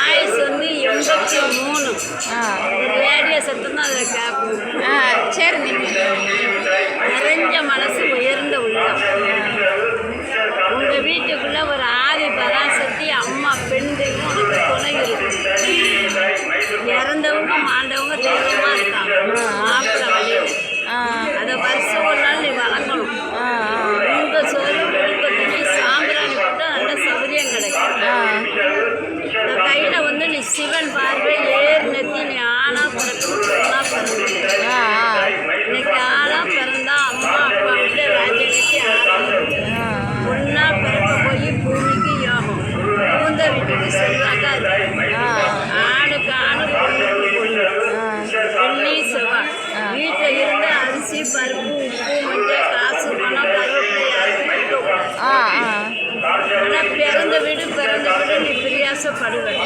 ஆயுஸ் வந்து எண்பத்தி மூணு ரேடியோ சத்தம் தான் அதில் கேட்கும் சரி நிறைஞ்ச மனசு உயர்ந்த உள்ளம் உங்க வீட்டுக்குள்ள ஒரு ஆதி பராசக்தி அம்மா பெண் தெய்வம் உனக்கு துணை இருக்கு இறந்தவங்க மாண்டவங்க தெய்வமா சிவன் பார்வை ஏர் நெத்தி நீ ஆணா பிறக்கணும் பொண்ணா பிறக்கணும் ஆ இன்னைக்கு ஆளா பிறந்தா அம்மா அப்பா விட்டு ராஜ்யத்துக்கு ஆரம்பிக்கும் ஆ பொண்ணா பிறக்க போய் பூமிக்கு யோகம். பூந்த வீட்டுக்கு செல்வாக்கா ஆணுக்கு ஆணு பொண்ணுக்கு பொண்ணு. வெள்ளி செவ்வாய் வீட்டில் இருந்து அரிசி பருப்பு உப்பு மஞ்சள் காசு பணம் கருவேப்பிலை யாருக்கும் ஆனால் பிறந்த வீடு பிறந்த வீடு நீ பிரியாசப்படுவேன்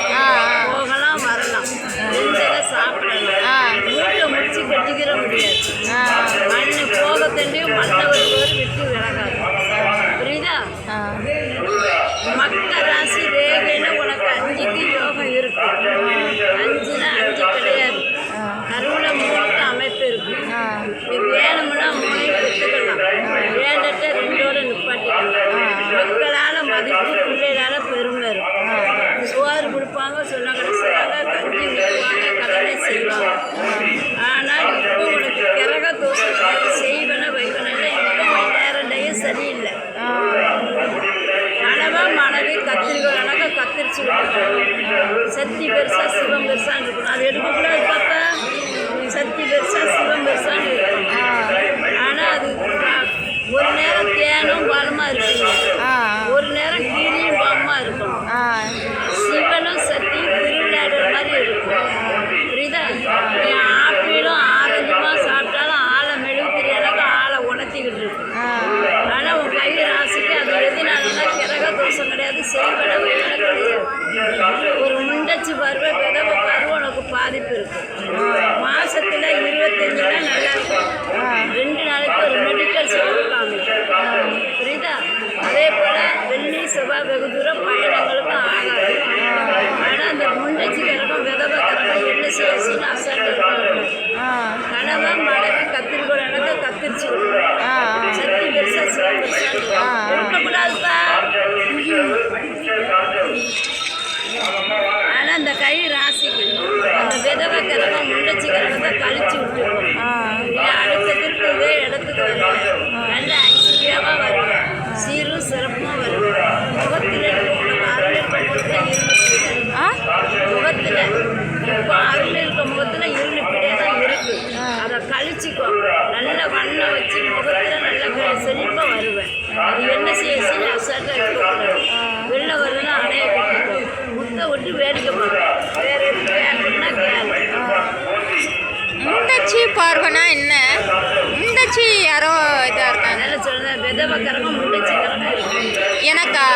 ராசி ரேகைன்னு உனக்கு அஞ்சுக்கு யோகம் இருக்கும் அஞ்சுனா அஞ்சு அளவா மனைவி கத்திரிக்கோள் அழகா கத்திரிச்சு சக்தி பெருசா சிவம் பெருசான்னு இருக்கணும் அது எடுக்கக்கூடாது பாப்பா. சக்தி பெருசா சிவம் பெருசான்னு இருக்கணும் ஆனால் அது ப- ஒரு நேரம் தேனும் பாலமா இருக்குங்க ஆ ஒரு நேரம் கீரியும் பாம்பா இருக்கும் ஆ சிவனும் சக்தியும் திருவிளையாடுற மாதிரி இருக்கும் புரியுதா நீ ஆப்பிளும் ஆரஞ்சுமா சாப்பிட்டாலும் ஆளை மெழுகு தெரியாத ஆளை உணர்த்திக்கிட்டு இருக்கு ஆ ஆனால் உன் கை ராசிக்கு அது எதுனாலனா சந்தோஷம் கிடையாது செய்வன கிடையாது ஒரு முண்டச்சி பருவ விதவ பருவம் உனக்கு பாதிப்பு இருக்கு. மாசத்துல இருபத்தஞ்சு நல்லா இருக்கும் ரெண்டு நாளைக்கு ஒரு மெடிக்கல் செலவு காமிக்கும் புரியுதா அதே போல வெள்ளி செவ்வாய் வெகு தூரம் பயணங்களுக்கும் ஆகாது ஆனால் அந்த முண்டச்சி கிரகம் விதவ கிரகம் என்ன செய்யணும் அசால்ட்டு இருக்கும் ஆ கணவன் மனைவி கத்திரிக்கோள் எனக்கு கத்திரிச்சு விடணும். ஆ சக்தி பெருசா சிவம் பெருசா ஆ. இருக்கக்கூடாதுப்பா ஆனா அந்த கை ராசிக்கு அந்த விதவை கிரகம் முண்டச்சி கிரகத்தை கழிச்சு விட்டுருவோம் அடுத்த திருப்பி இதே இடத்துக்கு வருவேன் நல்ல ஐஸ்வர்யாவா வருவேன் சீரும் சிறப்பும் வருவேன் முகத்தில் உனக்கு அருள் இருக்கும் முகத்தில் இப்போ அருள் இருக்க முகத்தில் இருள் இப்படியே தான் இருக்கு அதை கழிச்சிக்கோ. நல்ல வண்ணம் வச்சு முகத்தில் நல்ல க- செழிப்பா வருவேன். அது என்ன செய்ய செய்ய அசால்ட்டாக இருக்கக்கூடாது வெளில வருதுன்னா அணைய கட்டிக்கோ. முட்டை விட்டு வேடிக்கை பார்க்கும் பார்வனா என்ன? முண்டச்சி யாரோ இதாக இருக்காங்க. இருக்கு எனக்கா?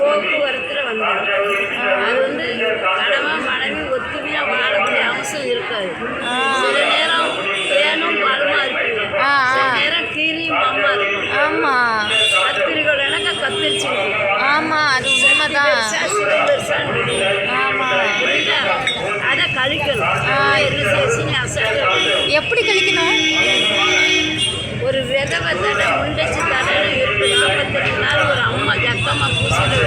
போக்குவரத்துல வந்தாங்க அது வந்து கணவன் மனைவி ஒத்துமையா வாழக்கூடிய அம்சம் இருக்காது. சில நேரம் தேனும் பாலுமா இருக்குங்க. ஆ. சில நேரம் கீரியும் பாம்பா இருக்கும். ஆமாம் கத்திரிக்கோள் எனக்கு கத்திரிச்சு ஆமாம் அது உண்மைதான் பெருசா சிவம் பெருசான்னு இருக்கு. ஆமாம் புரியுதா? அதை கழிக்கணும் என்ன செய்ய நீ அசால்ட்டா இருக்கணும். எப்படி கழிக்கணும்? ஒரு விதவை தடை முண்டச்சி தடை இருக்கு. நாற்பத்தெட்டு நாள் ஒரு அம்மா ஜக்கம்மா பூசிட்டு